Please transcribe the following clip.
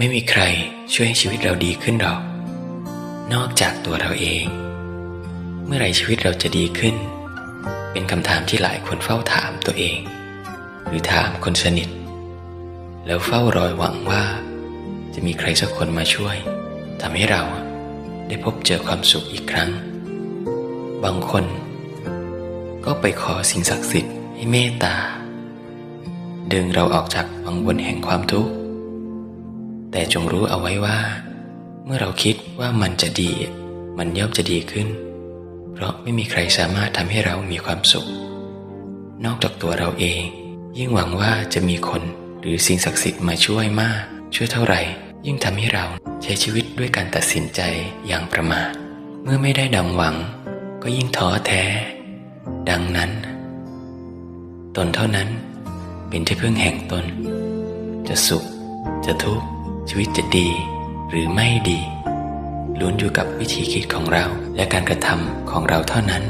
ไม่มีใครช่วยให้ชีวิตเราดีขึ้นหรอก นอกจากตัวเราเอง เมื่อไรชีวิตเราจะดีขึ้น เป็นคำถามที่หลายคนเฝ้าถามตัวเอง หรือถามคนสนิท แล้วเฝ้ารอยหวังว่า จะมีใครสักคนมาช่วยทำให้เราได้พบเจอความสุขอีกครั้ง บางคน ก็ไปขอสิ่งศักดิ์สิทธิ์ให้เมตตา ดึงเราออกจากวังวนแห่งความทุกข์ แต่จงรู้เอาไว้ว่า เมื่อเราคิดว่ามันจะดี มันย่อมจะดีขึ้น เพราะไม่มีใครสามารถทำให้เรามีความสุข นอกจากตัวเราเอง ยิ่งหวังว่าจะมีคนหรือสิ่งศักดิ์สิทธิ์มาช่วยมาก ช่วยเท่าไหร่ ยิ่งทำให้เราใช้ชีวิตด้วยการตัดสินใจอย่างประมาทเมื่อไม่ได้ดังหวัง ก็ยิ่งท้อแท้ ดังนั้น ตนเท่านั้นเป็นที่พึ่งแห่งตน จะสุขจะทุกข์ ชีวิตจะดีหรือไม่ดีล้วนอยู่กับวิธีคิดของเราและการกระทำของเราเท่านั้น